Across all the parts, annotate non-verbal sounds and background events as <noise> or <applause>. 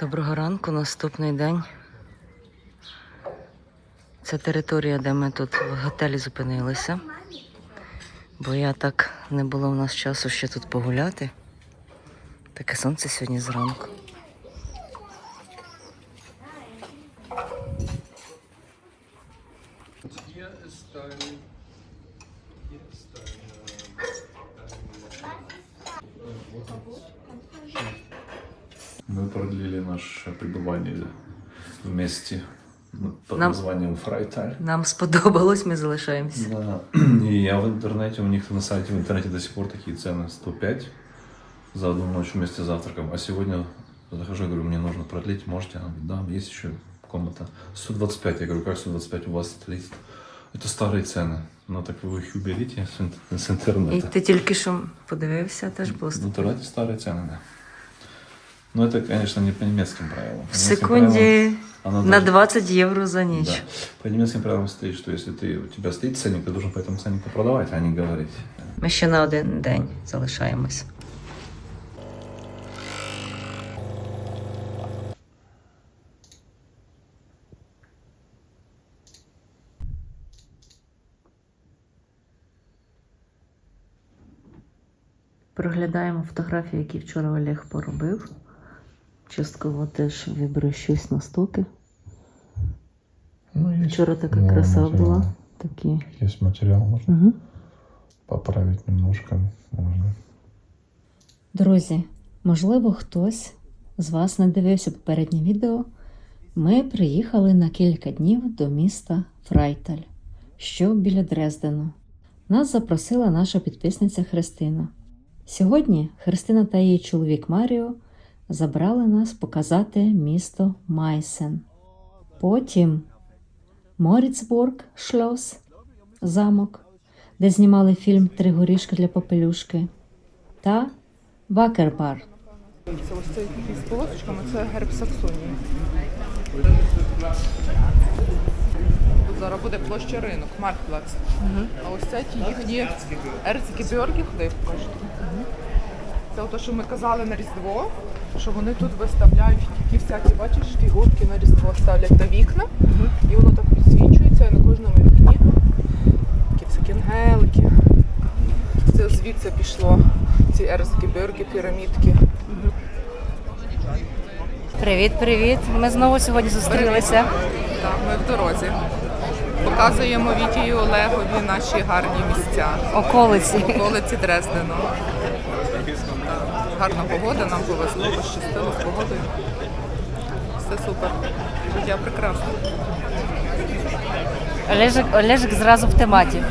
Доброго ранку, наступний день. Це територія, де ми тут в готелі зупинилися. Бо я так не було в нас часу ще тут погуляти. Таке сонце сьогодні зранку. Hier ist dein. Hier ist dein. Мы продлили наше пребывание вместе ну, под Нам- названием Фрайталь. Нам сподобалось, ми залишаємося. Да. И я в интернете, у них на сайте в интернете до сих пор такие цены 105 за одну ночь вместе с завтраком. А сегодня захожу и говорю, мне нужно продлить, можете? Она говорит, да, есть еще комната. 125. Я говорю, как 125 у вас стоит? Это старые цены. Ну так вы их уберите с, ин- с І интернета. ти тільки що подивився, теж просто. Ну, давайте старые цены, да. Но это, конечно, не по немецким правилам. По В немецким правилам секунді она на даже- 20 євро за ніч. Да. По немецким правилам стоит, что если ты, у тебя стоит ценник, ты должен по этому ценнику продавать, а не говорить. Ми ще на один день залишаємось. Проглядаємо фотографії, які вчора Олег поробив. Частково теж виберу щось на стоки. Ну, есть, Вчора така да, краса материал. була. Такі. Есть материал, можно Угу. поправить немножко. Можно. Друзі, можливо, хтось з вас не дивився попереднє відео. Ми приїхали на кілька днів до міста Фрайталь, що біля Дрездену. Нас запросила наша підписниця Христина. Сьогодні Христина та її чоловік Маріо забрали нас показати місто Майсен. Потім Моріцбург Шлос, замок, де знімали фільм Три горішки для попелюшки та Вакербар. Це ось цей з полосочками, це герб Саксонії. Тут зараз буде площа ринок, Маркплац. А ось це ті їхні ерцгебьорги, куди я покажу. Це ото, що ми казали на Різдво, що вони тут виставляють такі всякі, бачиш, фігурки на Різдво ставлять на вікна, і воно так підсвічується і на кожному вікні. Такі всякі ангелики. Це звідси пішло ці ерцгебьорги, пірамідки. Привіт, привіт! Ми знову сьогодні зустрілися. Так, ми в дорозі. Показуємо Вітію Олегові наші гарні місця. Околиці. Околиці Дрездену. Гарна погода, нам повезло, пощастило з погодою. Все супер. Життя прекрасне. Олежик, Олежик зразу в тематі.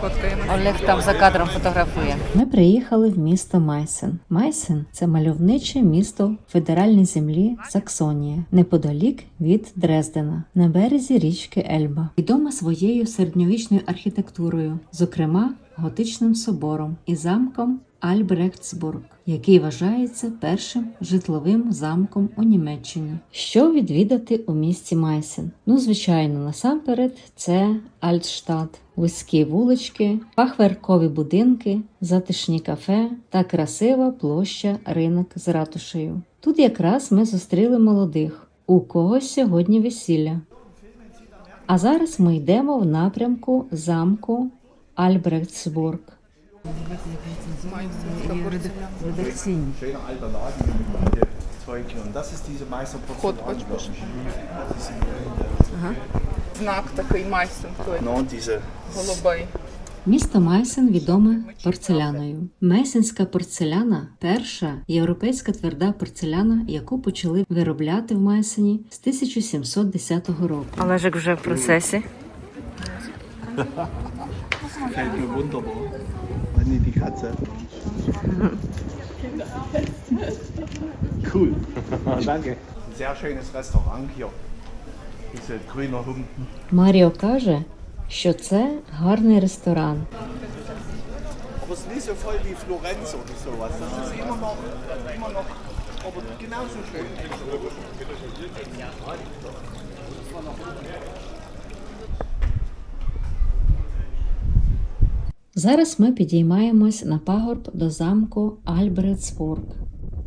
Фоткаємо. Олег там за кадром фотографує. Ми приїхали в місто Майсен. Майсен це мальовниче місто федеральній землі Саксонія, неподалік від Дрездена, на березі річки Ельба, відома своєю середньовічною архітектурою, зокрема готичним собором і замком Альбрехтсбург, який вважається першим житловим замком у Німеччині. Що відвідати у місті Майсен? Ну, звичайно, насамперед це Альтштадт, вузькі вулички, фахверкові будинки, затишні кафе та красива площа ринок з ратушею. Тут якраз ми зустріли молодих, у когось сьогодні весілля. А зараз ми йдемо в напрямку замку Альбрехтсбург. Meister Вход, бач, бач. Знак такий майсен, той голубий. Місто Майсен відоме порцеляною. Мейсенська порцеляна перша європейська тверда порцеляна, яку почали виробляти в Майсені з 1710 року. Олежик вже в процесі. gefällt mir wunderbar. Anni, die Katze. Cool. <laughs> Danke. Ein sehr schönes Restaurant hier. Diese grüner Humpen. Маріо каже, що це гарний ресторан. Aber es ist nicht so voll wie Florenz oder sowas. Das ist immer noch, immer noch, aber genauso schön. Зараз ми підіймаємось на пагорб до замку Альбрехтсбург.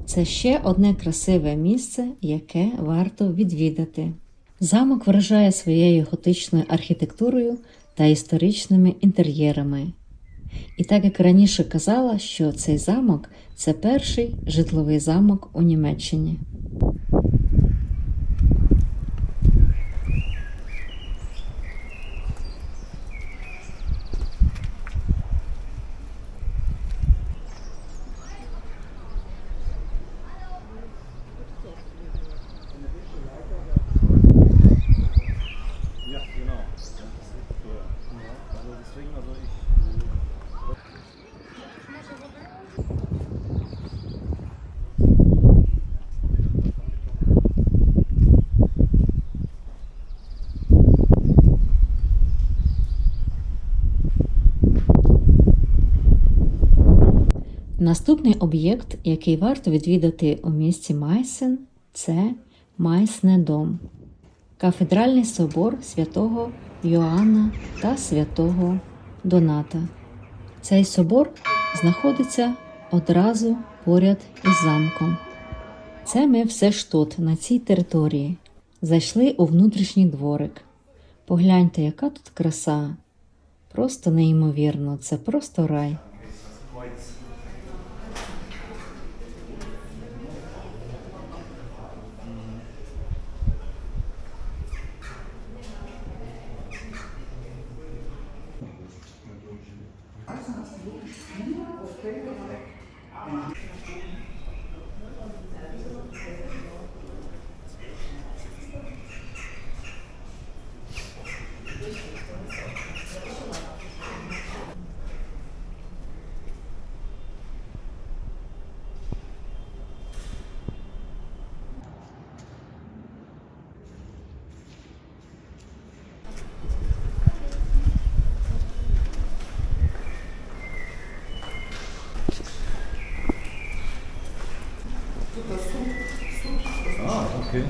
Це ще одне красиве місце, яке варто відвідати. Замок вражає своєю готичною архітектурою та історичними інтер'єрами. І так як раніше казала, що цей замок це перший житловий замок у Німеччині. Наступний об'єкт, який варто відвідати у місті Майсен, це Майснедом, кафедральний собор святого Йоанна та святого Доната. Цей собор знаходиться одразу поряд із замком. Це ми все ж тут, на цій території. Зайшли у внутрішній дворик. Погляньте, яка тут краса. Просто неймовірно, це просто рай.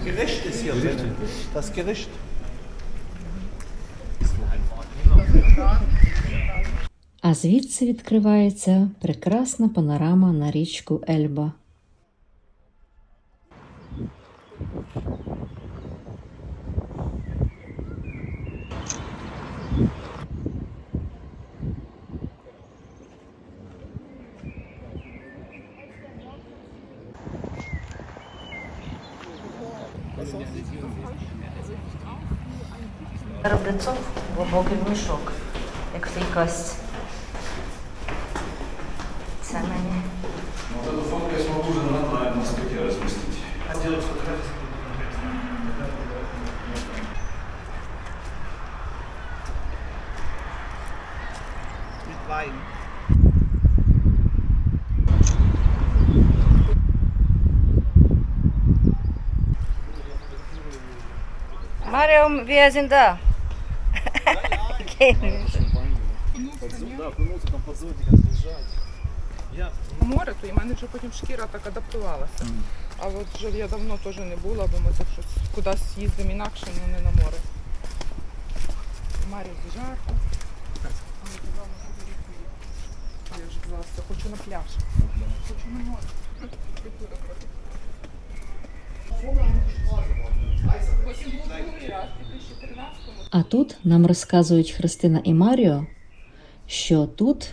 Gericht ist hier drin. Das Gericht. А звідси відкривається прекрасна панорама на річку Ельба. Робляцов глибокий мішок, як в тій касті. Це мені. Вот эту фотку я смогу уже на, на, на скрипке разместить. А делать фотографии? Mit Wein. Маріум Віазінда. Море, то і в мене вже потім шкіра так адаптувалася. А от вже я давно теж не була, бо ми так щось кудись їздимо інакше, але не на море. В Марі жарко. Але на горі. Я вже казала, що хочу на пляж. Хочу на море. Потім був другий раз, у 2013 А тут нам розказують Христина і Маріо, що тут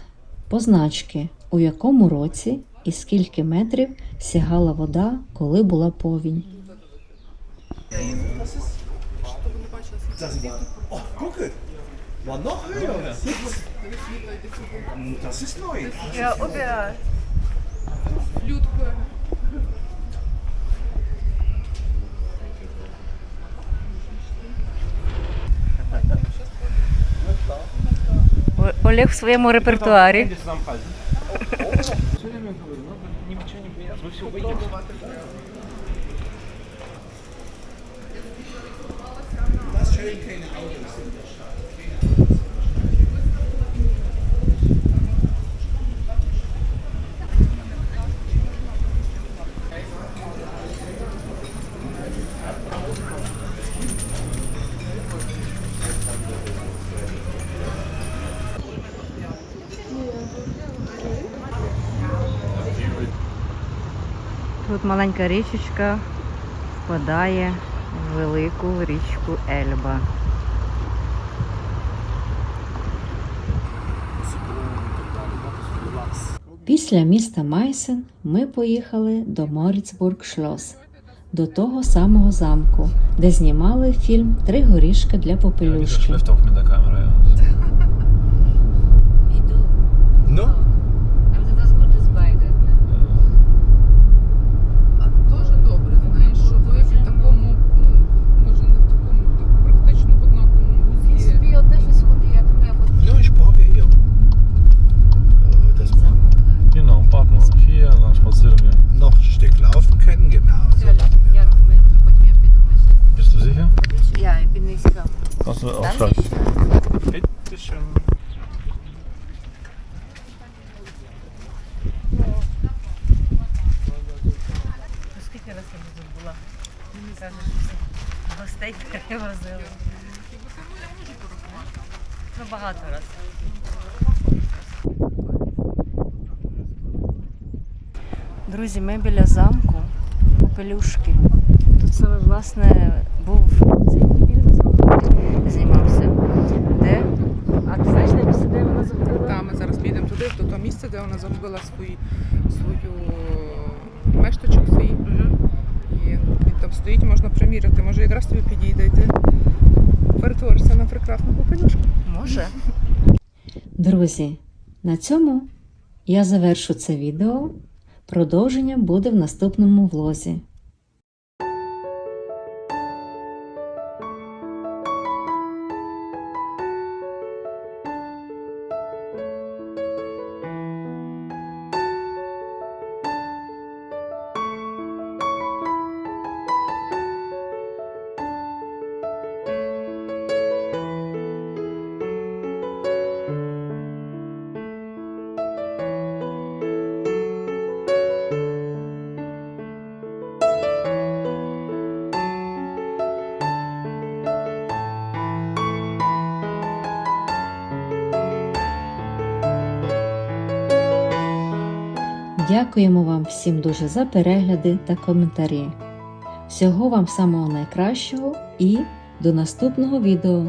позначки, у якому році і скільки метрів сягала вода, коли була повінь. Das ist neu. Олег в своєму репертуарі. Тут Тут маленька річечка впадає в велику річку Ельба. Після міста Майсен ми поїхали до Моріцбург Шлос, до того самого замку, де знімали фільм Три горішки для попелюшки. auf mit der Kamera, ja. Іду. No? Але це gutes beide. А дуже добре, знаєш, що ви в такому, ну, може не в такому, так, практично в однаковому вузлі. No, ich brauche hier. Äh, Dass wir Genau, ein Park noch hier, dann spazieren wir. noch ein Stück laufen können, genau. So machen wir Як das. ми потім я піду вишити. Bist du sicher? Я і низька. Kannst du Dann aufschalten. Bitte schön. Скільки раз я тут була? Мені кажеш, що гостей перевозили. Ну, багато раз. Друзі, ми біля замку Попелюшки. Тут саме власне був цей фільм знімався. Де? А ти знаєш, де місце, де вона загубила? Та, ми зараз підемо туди, до того місця, де вона загубила свої, свою мешточок свій. Мгм. І він там стоїть, можна приміряти. Може якраз тобі підійде і ти перетворишся на прекрасну попелюшку. Може. Друзі, на цьому я завершу це відео. Продовження буде в наступному влозі. Дякуємо вам всім дуже за перегляди та коментарі. Всього вам самого найкращого і до наступного відео!